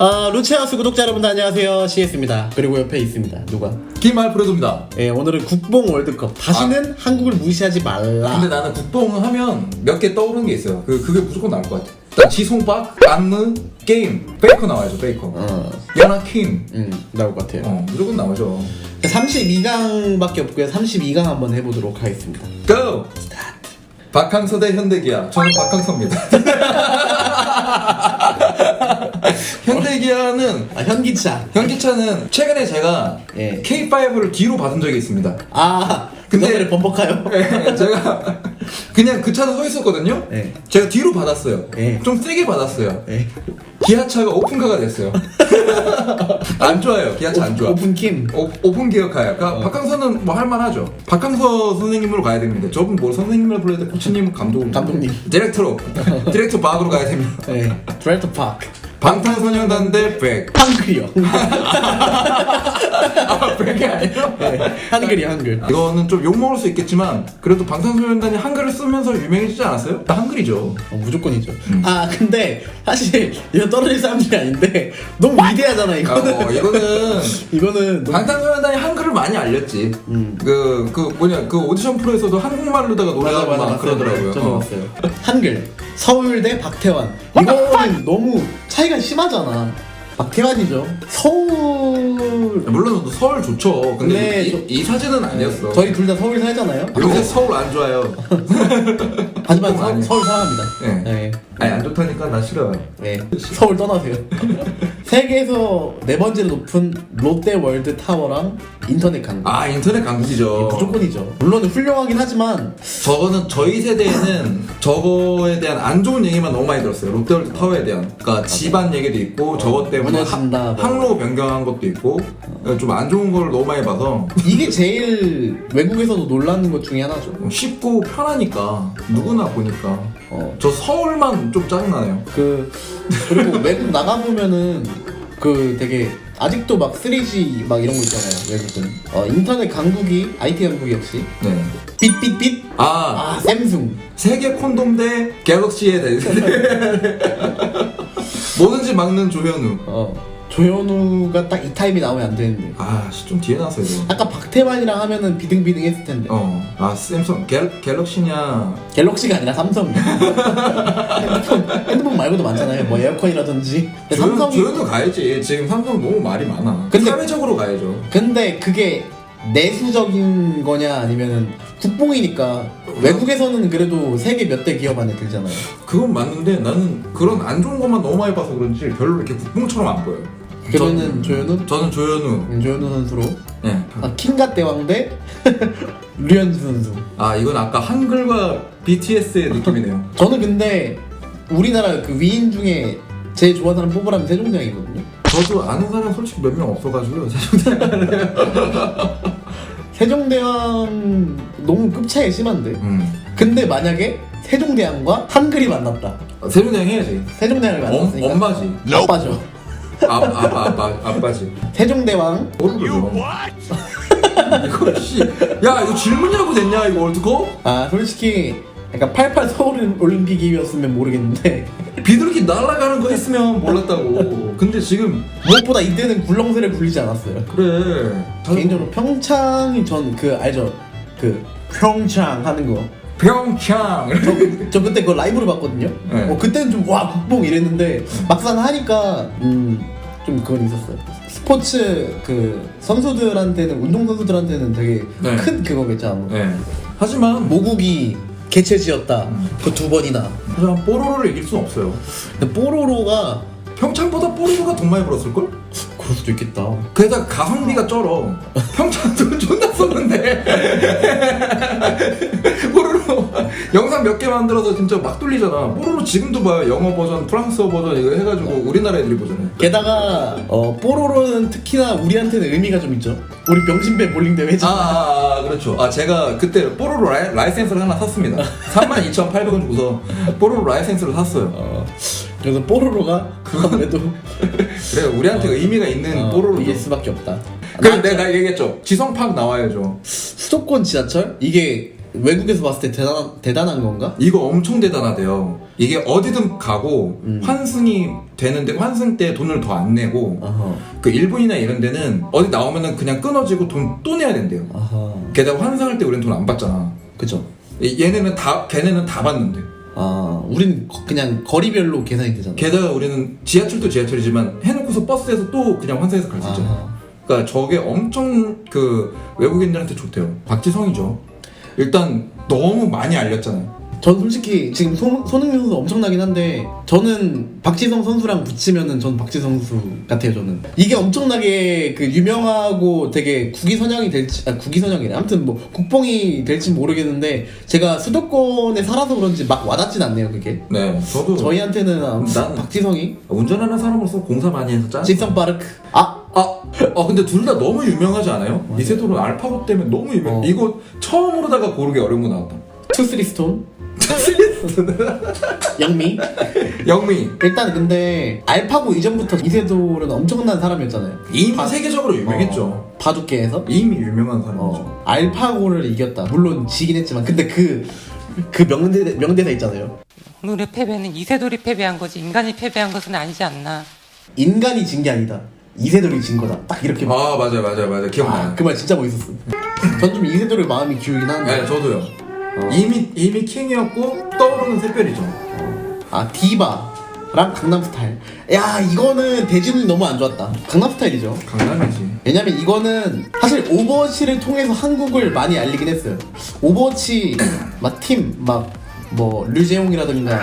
아, 루체하우스 구독자 여러분들 안녕하세요. CS입니다. 그리고 옆에 있습니다. 누가? 김 알프레도입니다. 예, 오늘은 국뽕 월드컵. 다시는 한국을 무시하지 말라. 근데 나는 국뽕 하면 몇 개 떠오르는 게 있어요. 그, 그게 무조건 나올 것 같아. 일단 지송박, 안무, 게임, 베이커 나와야죠, 베이커. 어, 야나 킴. 음, 나올 것 같아요. 어, 무조건 나오죠. 32강밖에 없고요. 32강 한번 해보도록 하겠습니다. 고! 박항서 대 현대기아. 저는 박항서입니다. 현대기아는 아, 현기차. 현기차는 최근에 제가 예. K5를 뒤로 받은 적이 있습니다. 아, 근데- 근데 범벅하요? 네, 제가 그냥 그 차는 서 있었거든요. 예. 제가 뒤로 받았어요. 예. 좀 세게 받았어요. 예. 기아차가 오픈카가 됐어요. 안 좋아요. 기아차 안 좋아. 오픈킴. 오, 오픈 기어카야. 그러니까 박항서는 뭐 할만하죠. 박항서 선생님으로 가야 됩니다. 저분 뭐 선생님이라 불러야 돼? 코치님, 감독, 감독님. 디렉터로, 디렉터 박으로 가야 됩니다. 예. 드라이터 파크. 방탄소년단 대 백. 한글이요. 아, 백이 아니에요? 예. 한글이요, 한글. 이거는 좀 욕먹을 수 있겠지만 그래도 방탄소년단이 한글을 쓰면서 유명해지지 않았어요? 다 한글이죠. 어, 무조건이죠. 아 근데 사실 이거 떨어질 사람들이 아닌데 너무 위대하잖아 이거는. 어, 이거는 이거는 너무 방탄소년단이 한글을 많이 알렸지. 음. 그, 그 뭐냐, 그 오디션 프로에서도 한국말로다가 노래하고 막 그러더라고요. 저도 어. 봤어요. 한글 서울대 박태환 이거는 너무 차이가 심하잖아. 박태환이죠. 서울 물론 서울 좋죠. 근데 네, 이, 저- 이 사진은 아니었어. 저희 둘 다 서울 살잖아요. 요새 서울 안 좋아요. 하지만 서, 아니에요. 서울 사람이다. 네. 네. 아니 안 좋다니까 나 싫어요. 네. 서울 떠나세요. 세계에서 네 번째로 높은 롯데 월드 타워랑 인터넷 강국. 아 인터넷 강국이죠. 무조건이죠. 물론 훌륭하긴 하지만 저거는 저희 세대에는 저거에 대한 안 좋은 얘기만 너무 많이 들었어요. 롯데월드 타워에 대한. 그러니까 집안 얘기도 있고 저것 때문에 무너진다, 하- 뭐. 항로 변경한 것도 있고 좀 안 좋은 걸 너무 많이 봐서 이게 제일 외국에서도 놀라는 것 중에 하나죠. 쉽고 편하니까 누구나 보니까 어, 저 서울만 좀 짜증나네요. 그 그리고 외국 나가 보면은 그 되게 아직도 막 3G 막 이런 거 있잖아요. 외국은 어, 인터넷 강국이 IT 강국이 역시 네. 삐삐삐 아아 샘숭 세계 콘돔 대 갤럭시에 대해서 뭐든지 막는 조현우. 어 조현우가 딱 이 타임이 나오면 안 되는데 아 씨 좀 뒤에 나왔어야 돼. 아까 박태환이랑 하면은 비등비등했을 텐데 어. 아 샘성 갤 갤럭시냐 갤럭시가 아니라 삼성이야. 핸드폰, 핸드폰 말고도 많잖아요. 뭐 에어컨이라든지. 근데 조현, 삼성이 조현우 가야지. 지금 삼성 너무 말이 많아. 근데- 사회적으로 가야죠. 근데 그게 내수적인 거냐 아니면은 국뽕이니까 외국에서는 그래도 세계 몇 대 기업 안에 들잖아요. 그건 맞는데 나는 그런 안 좋은 것만 너무 많이 봐서 그런지 별로 이렇게 국뽕처럼 안 보여요. 그러면은 조현우? 저는 조현우. 음, 조현우 선수로 네. 아, 킹가 대왕 대 류현수 선수. 아 이건 아까 한글과 BTS의 느낌이네요. 저는 근데 우리나라 그 위인 중에 제일 좋아하는 사람 뽑으라면 세종대왕이거든요. 저도 아는 사람 솔직히 몇 명 없어가지고요. 세종대. 세종대왕 너무 급 차이 심한데. 음. 근데 만약에 세종대왕과 한글이 만났다. 세종대 해야지. 세종대왕을 엄, 만났으니까 엄마지. 아빠죠. 아, 아빠 아빠 아빠지. 세종대왕 모르죠. 이거 씨. 야 이거 질문이라고 됐냐 이거 월드컵? 아 솔직히 약간 88 서울 올림픽이었으면 모르겠는데 비둘기 날아가는 거 했으면 몰랐다고. 근데 지금 무엇보다 이때는 굴렁쇠를 굴리지 않았어요. 그래. 개인적으로 평창이 전 그 알죠? 그 평창 하는 거. 평창. 저, 저 그때 그거 라이브로 봤거든요. 네. 어 그때는 좀와 국뽕 이랬는데 막상 하니까 음 좀 그건 있었어요. 스포츠 그 선수들한테는 운동 선수들한테는 되게 네. 큰 그거겠죠. 네. 하지만 뭐 모국이 개최지었다. 그 두 번이나. 하지만 뽀로로를 이길 수는 없어요. 근데 뽀로로가 평창보다 뽀로로가 돈 많이 벌었을 걸? 그럴 수도 있겠다. 게다가 가성비가 쩔어. 평창 돈 존나 썼는데. 뽀로로 영상 몇 개 만들어서 진짜 막 돌리잖아. 뽀로로 지금도 봐요. 영어 버전, 프랑스어 버전 이거 해가지고 우리나라 애들이 보잖아요. 게다가 어, 뽀로로는 특히나 우리한테는 의미가 좀 있죠. 우리 병신배 볼링 대회지. 아, 아, 아, 그렇죠. 아, 제가 그때 뽀로로 라이, 라이센스를 하나 샀습니다. 32,800원 주고서 뽀로로 라이센스를 샀어요. 어, 그래서 뽀로로가 아무래도 그래, 우리한테 의미가 있는 어, 뽀로로. 이길 수밖에 없다. 그래, 내가 얘기했죠. 지성 팍 나와야죠. 수도권 지하철 이게 외국에서 봤을 때 대단 대단한 건가? 이거 엄청 대단하대요. 이게 어디든 가고 음. 환승이 되는데 환승 때 돈을 더 안 내고 아하 그 일본이나 이런 데는 어디 나오면은 그냥 끊어지고 돈 또 내야 된대요. 아하 게다가 환승할 때 우리는 돈 안 받잖아. 그죠. 이- 얘네는 다 걔네는 다 받는데. 아 우리는 거- 그냥 거리별로 계산이 되잖아. 게다가 우리는 지하철도 지하철이지만 해놓고서 버스에서 또 그냥 환승해서 갈 수 있잖아. 아하. 그러니까 저게 엄청 그 외국인들한테 좋대요. 박지성이죠. 일단 너무 많이 알렸잖아요. 전 솔직히 지금 손, 손흥민 선수 엄청나긴 한데 저는 박지성 선수랑 붙이면은 전 박지성 선수 같아요 저는 이게 엄청나게 그 유명하고 되게 국위 선양이 될지 아 국위 선양이래 아무튼 뭐 국뽕이 될지 모르겠는데 제가 수도권에 살아서 그런지 막 와닿진 않네요 그게 네, 저도 저희한테는 아, 난- 박지성이 운전하는 사람으로서 공사 많이 해서 짠. 직성 빠르크 아 아, 아 근데 둘 다 너무 유명하지 않아요? 이세돌은 알파고 때문에 너무 유명. 어. 이거 처음으로다가 고르기 어려운 거 나왔다. 투쓰리 스톤 영미 영미 일단 근데 알파고 이전부터 이세돌은 엄청난 사람이었잖아요 이미 바- 세계적으로 유명했죠. 어, 바둑계에서 이미 유명한 사람이죠. 어, 알파고를 이겼다. 물론 지긴 했지만, 근데 그, 그 명대, 명대사 있잖아요. 오늘의 패배는 이세돌이 패배한 거지 인간이 패배한 것은 아니지 않나. 인간이 진 게 아니다. 이세돌이 진 거다. 딱 이렇게. 막- 아 맞아요 맞아요 맞아요 기억나요. 아, 그말 진짜 멋있었어. 전 좀 이세돌의 마음이 기울긴 한데. 네 저도요. 어. 이미 이미 킹이었고 떠오르는 샛별이죠. 아, 디바랑 강남스타일. 야, 이거는 대진이 너무 안 좋았다. 강남스타일이죠. 강남이지. 왜냐면 이거는 사실 오버워치를 통해서 한국을 많이 알리긴 했어요. 오버워치 막팀막뭐 류재용이라든가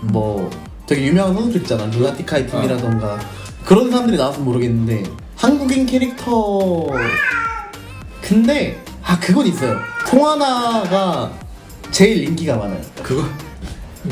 뭐 되게 유명한 선수들 있잖아. 루나티카이 팀이라던가 그런 사람들이 나와서 모르겠는데 한국인 캐릭터 근데 아 그건 있어요. 송하나가 제일 인기가 많아요. 그거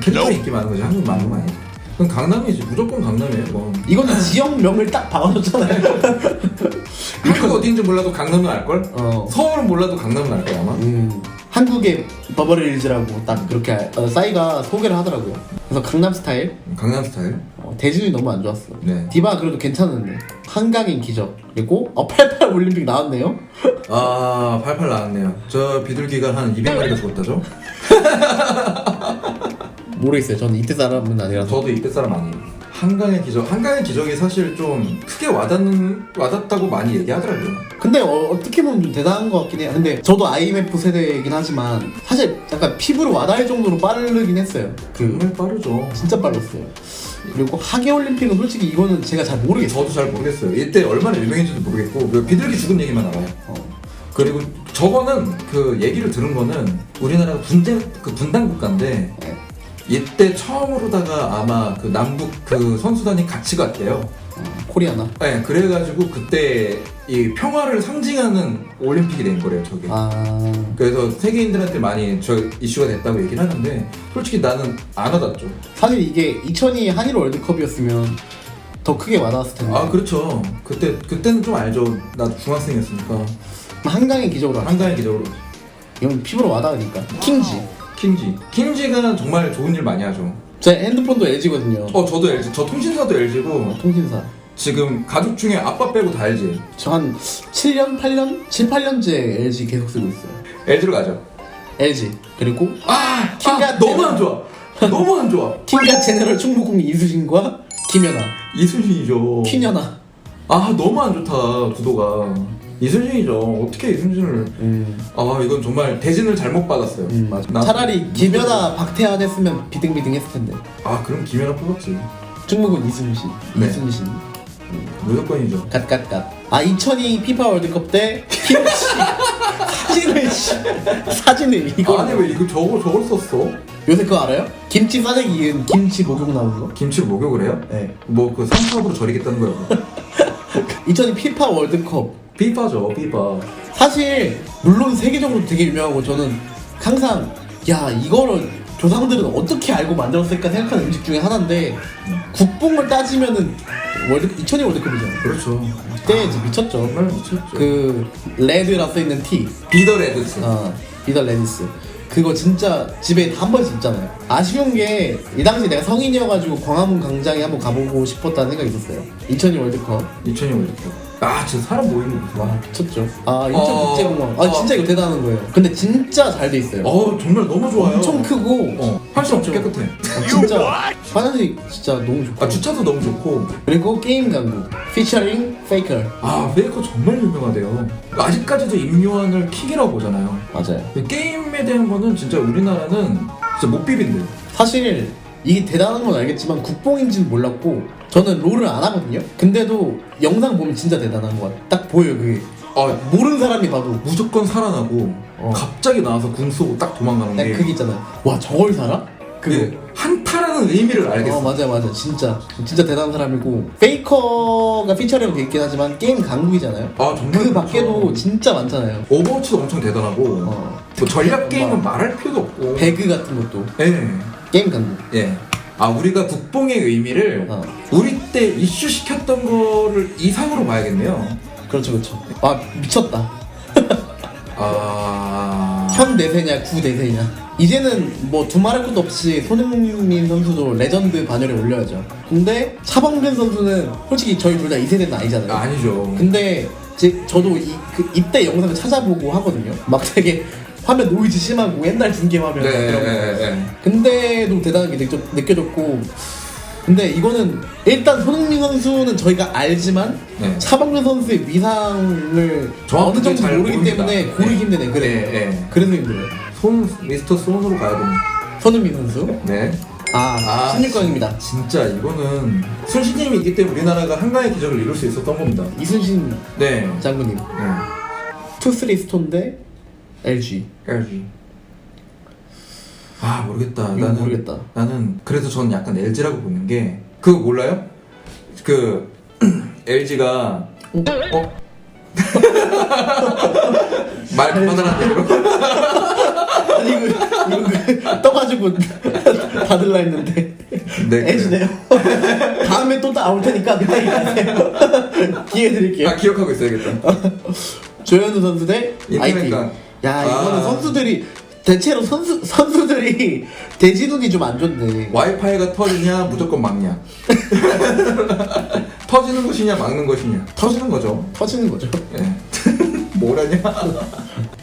캐릭터 인기 많은 거지 한국 많은 거 아니지. 그럼 강남이지 무조건 강남이에요. 뭐. 이거는 지역명을 딱 박아놓잖아요. 한국 어딘지 몰라도 강남은 알 걸. 어. 서울은 몰라도 강남은 알 거야 아마. 음, 한국의 버버리즈라고 딱 그렇게 어, 싸이가 소개를 하더라고요. 그래서 강남 스타일 강남 스타일. 어, 대진이 너무 안 좋았어. 네. 디바 그래도 괜찮은데 한강인 기적 그리고 어, 88 올림픽 나왔네요. 아, 88 나왔네요. 저 비둘기가 한 200마리가 죽었다죠? 모르겠어요. 저는 이때 사람은 아니라서. 저도 이때 사람 아니에요. 한강의 기적. 한강의 기적이 사실 좀 크게 와닿는, 와닿다고 많이 얘기하더라고요. 근데 어, 떻게 보면 좀 대단한 것 같긴 해요. 근데 저도 IMF 세대이긴 하지만 사실 약간 피부로 와닿을 정도로 빠르긴 했어요. 그 정말 빠르죠. 진짜 빨랐어요. 그리고 하계 올림픽은 솔직히 이거는 제가 잘 모르겠어요. 저도 잘 모르겠어요. 이때 얼마나 유명했는지도 모르겠고, 그 비둘기 죽은 얘기만 알아요. 어. 그리고 저거는 그 얘기를 들은 거는 우리나라가 분쟁, 그 분단 국가인데, 네. 이때 처음으로다가 아마 그 남북 그 선수단이 같이 갔대요. 어, 코리아나. 네, 그래가지고 그때 이 평화를 상징하는 올림픽이 된 거래요, 저게. 아 그래서 세계인들한테 많이 저 이슈가 됐다고 얘기를 하는데 솔직히 나는 안 와닿죠. 사실 이게 2002 한일 월드컵이었으면 더 크게 와닿았을 텐데. 아 그렇죠. 그때 그때는 좀 알죠. 나도 중학생이었으니까 한강의 기적으로 한 한강의 기적으로 이건 피부로 와닿으니까. 킹지. 킹지. 킹지가 정말 좋은 일 많이 하죠. 제 핸드폰도 LG거든요. 어 저도 LG. 저 통신사도 LG고 통신사. 지금 가족 중에 아빠 빼고 다 LG. 저 한 7년, 8년, 7, 8년째 LG 계속 쓰고 있어요. LG로 가죠. LG. 그리고 아, 킹가 아 너무 안 좋아. 너무 안 좋아. 킹가 제너럴 충무공 이수진과 김연아, 이순신이죠. 킹연아. 아 너무 안 좋다 구도가. 이순신이죠. 어떻게 이순신을 음. 아 이건 정말 대진을 잘못 받았어요. 음. 맞아. 나- 차라리 김연아, 박태환 했으면 비등비등 했을 텐데. 아 그럼 김연아 뽑았지. 충무공 이순신. 네. 이순신. 무조건이죠. 갓갓갓. 아 2002 피파 월드컵 때 김치 사진을 씨, 사진을 이거 아니 왜 이거 저걸 저걸 썼어? 요새 그거 알아요? 김치 싸대기 이은 김치 목욕 나오는 거? 김치를 목욕을 해요? 네. 뭐그 상탑으로 절이겠다는 거야. 2002 피파 월드컵 피파죠 피파. 사실 물론 세계적으로 되게 유명하고 저는 항상 야 이거를 조상들은 어떻게 알고 만들었을까 생각하는 음식 중에 하나인데 국뽕을 따지면은 월드 2002 월드컵이잖아요. 그렇죠. 그때 이제 미쳤죠. 정말 미쳤죠. 그 레드라 써 있는 티, 비더 레드스. 어, 비더 레디스. 그거 진짜 집에 다한 번씩 있잖아요. 아쉬운 게 이 당시 내가 성인이어가지고 광화문 광장에 한번 가보고 싶었다는 생각이 있었어요. 2002 월드컵. 2002 월드컵. 아 진짜 사람 모이는 거와 와. 미쳤죠. 아 인천 어, 국제공항. 아 어. 진짜 이거 대단한 거예요. 근데 진짜 잘 돼 있어요. 어 정말 너무 좋아요. 엄청 크고 어 화장실 엄청 깨끗해. 어, 진짜 화장실 진짜 너무 좋고 아 주차도 너무 좋고. 그리고 게임 강국 피처링 페이커 아 페이커 정말 유명하대요. 아직까지도 임요한을 킥이라고 보잖아요. 맞아요. 게임에 대한 거는 진짜 우리나라는 진짜 못 비빈대. 사실 이게 대단한 건 알겠지만 국뽕인지는 몰랐고 저는 롤을 안 하거든요. 근데도 영상 보면 진짜 대단한 것 같아. 딱 보여요 그게. 아 모르는 사람이 봐도 무조건 살아나고 어. 갑자기 나와서 궁 쏘고 딱 도망가는 딱 게 그게 있잖아요. 와 저걸 살아? 그거. 그 한타라는 의미를 알겠어. 어 맞아 맞아 진짜 진짜 대단한 사람이고 페이커가 피처링 돼 있긴 하지만 게임 강국이잖아요. 아 정말 그 그렇죠. 밖에도 진짜 많잖아요. 오버워치도 엄청 대단하고 어. 뭐 전략 게임은 막 말할 필요도 없고. 배그 같은 것도 예. 게임 강국. 예. 아 우리가 국뽕의 의미를 어. 우리 때 이슈 시켰던 거를 이상으로 봐야겠네요. 그렇죠 그렇죠. 와 미쳤다. 아. 현 대세냐 구 대세냐. 이제는 뭐 두말할 것도 없이 손흥민 선수도 레전드 반열에 올려야죠. 근데 차범근 선수는 솔직히 저희 둘다 2세대는 아니잖아요. 아니죠. 근데 제, 저도 이, 그, 이때 영상을 찾아보고 하거든요. 막 되게 화면 노이즈 심하고 옛날 중계 화면 네, 이런 거. 네, 네. 근데도 대단한 게 느껴, 느껴졌고 근데 이거는 일단 손흥민 선수는 저희가 알지만 네. 차범근 선수의 위상을 정확하게 어느 정도 잘 모르기 모릅니다. 때문에 고르기 네. 힘드네 그래 네, 네. 그래서 힘들어요 손 미스터 손으로 가야 됩니다. 손흥민 선수 네. 아, 아, 16강입니다 진짜 이거는 순신님이 있기 때문에 우리나라가 한가의 기적을 이룰 수 있었던 겁니다. 이순신 네. 장군님 네. 투쓰리 스톤 대 LG LG. 아 모르겠다. 이거 나는 모르겠다. 나는 그래도 저는 약간 LG라고 보는 게 그거 몰라요? 그 LG가 어? 말 그만하라는 얘기로? 아니 이거 이거 떠가지고 받을라 했는데 네. LG네요 다음에 또 나올 테니까 그때 얘기하세요 기회 드릴게요 아 기억하고 있어야겠다. 조현우 선수 대 IT. 인터넷가. 야 이거는 아. 선수들이 대체로 선수 선수들이 대지눈이 좀 안 좋네. 와이파이가 터지냐 무조건 막냐. 터지는 것이냐 막는 것이냐. 터지는 거죠. 터지는 거죠. 예. 뭐라냐?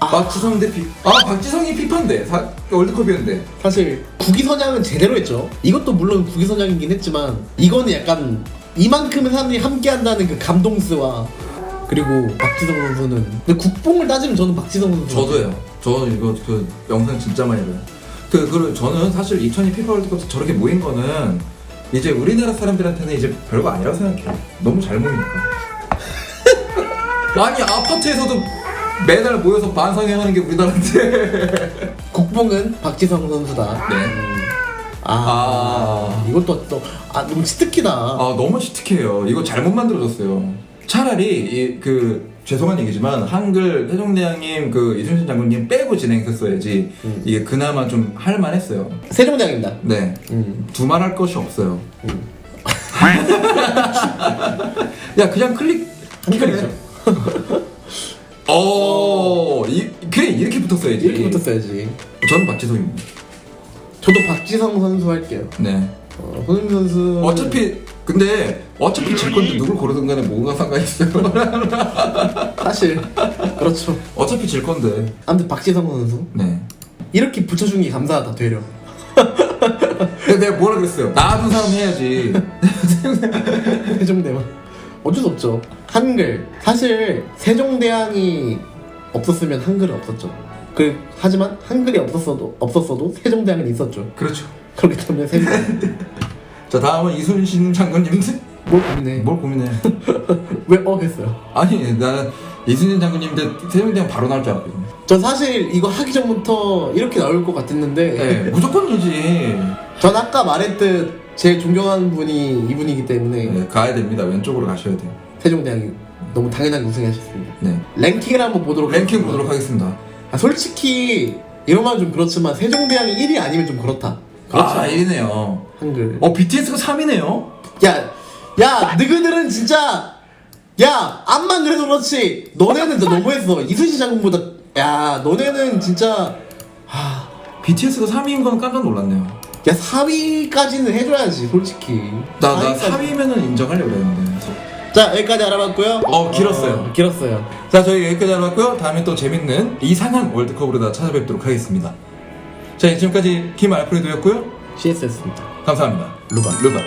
박지성 대 피. 아 박지성이 피파인데 사- 월드컵이었는데. 사실 국기 선양은 제대로 했죠. 이것도 물론 국기 선양이긴 했지만 이거는 약간 이만큼의 사람들이 함께한다는 그 감동스와 그리고 박지성 선수는 근데 국뽕을 따지면 저는 박지성 선수. 저도요. 저는 이거 그 영상 진짜 많이 봐요. 그 그리고 저는 사실 2002 피파 월드컵 저렇게 모인 거는 이제 우리나라 사람들한테는 이제 별거 아니라고 생각해요. 너무 잘 모이니까. 아니 아파트에서도 매달 모여서 반성회하는 게 우리나라인데. 국뽕은 박지성 선수다. 네. 아, 아. 이것도 또 아 너무 치트키다. 아 너무 시특해요. 이거 잘못 만들어졌어요. 차라리 이그 죄송한 얘기지만 한글 세종대왕님 그 이순신 장군님 빼고 진행했어야지 음. 이게 그나마 좀 할만했어요. 세종대왕입니다. 네. 음. 두말할 것이 없어요. 음. 야 그냥 클릭 한글이죠. 어, 이, 그래 이렇게 붙었어야지. 이렇게 붙었어야지. 저는 박지성입니다. 저도 박지성 선수 할게요. 네. 어, 손흥민 선수. 어차피 근데 어차피 질 건데 누굴 고르든 간에 뭐가 상관이 있어요. 사실 그렇죠. 어차피 질 건데. 아무튼 박지성 선수 네. 이렇게 붙여준 게 감사하다 되려. 근데 내가 뭐라 그랬어요? 나아둔 사람 해야지. 세종대왕. 어쩔 수 없죠. 한글 사실 세종대왕이 없었으면 한글은 없었죠. 그 하지만 한글이 없었어도 없었어도 세종대왕은 있었죠. 그렇죠. 그렇기 때문에 세종대왕. 자 다음은 이순신 장군님. 뭘 고민해? 뭘 고민해? 왜 어 했어요? 아니 나는 이순신 장군님 대 세종대왕 바로 나올 줄 알았거든. 전 사실 이거 하기 전부터 이렇게 나올 것 같았는데 네, 무조건이지. 전 아까 말했듯 제일 존경하는 분이 이분이기 때문에 네, 가야 됩니다. 왼쪽으로 가셔야 돼요. 세종대왕이 너무 당연하게 우승하셨습니다. 네. 랭킹을 한번 보도록 랭킹 하겠습니다. 보도록 하겠습니다. 아, 솔직히 이런 말은 좀 그렇지만 세종대왕이 1위 아니면 좀 그렇다. 아, 이네요. 한글. 어, BTS가 3위네요? 야, 야, 너희들은 진짜 야, 암만 그래도 그렇지. 너네는 너 너무했어. 이순신 장군보다 야, 너네는 진짜 하, BTS가 3위인 건 깜짝 놀랐네요. 야 4위까지는 해줘야지 솔직히. 나, 나 4위까지. 4위면은 인정하려고 그랬는데. 자 여기까지 알아봤고요. 어, 길었어요. 길었어요. 자 저희 여기까지 알아봤고요. 다음에 또 재밌는 이상한 월드컵으로 다 찾아뵙도록 하겠습니다. 자 지금까지 김 알프레도였고요. CS였습니다. 감사합니다. 루바. 루바.